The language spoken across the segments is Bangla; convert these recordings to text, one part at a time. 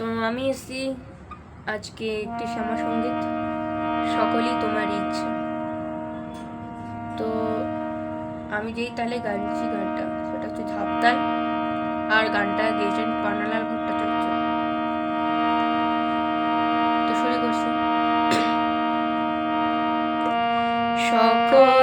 তো আমি এসেছি। আজকে একটি শ্যামা সংগীত। সকলই তোমার ইচ্ছা। তো আমি যেই তালে গাইছি গানটা, সেটা হচ্ছে ঝাপতাল। আর গানটা গেয়েছেন পান্নালাল ভট্টাচার্য। তো শুরু করছি। সকলই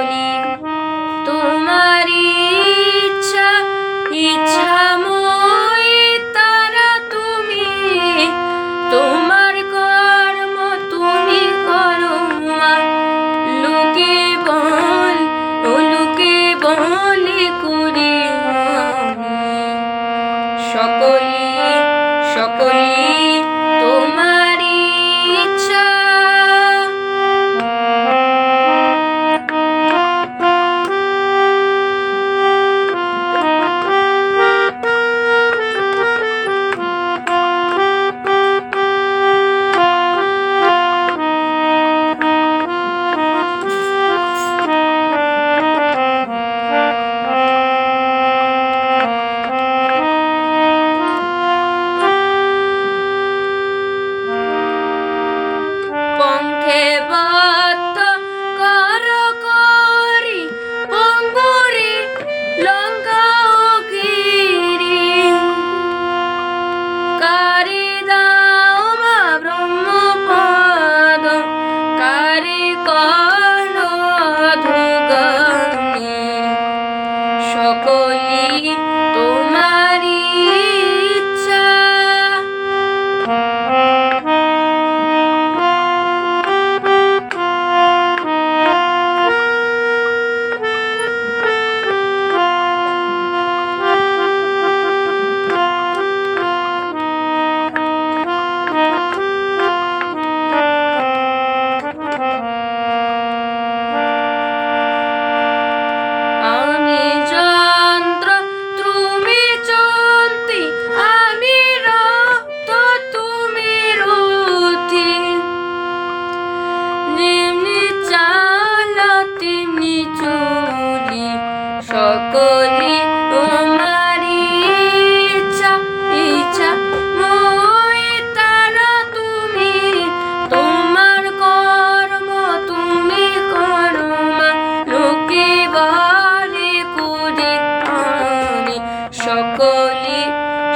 সকলি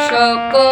সকল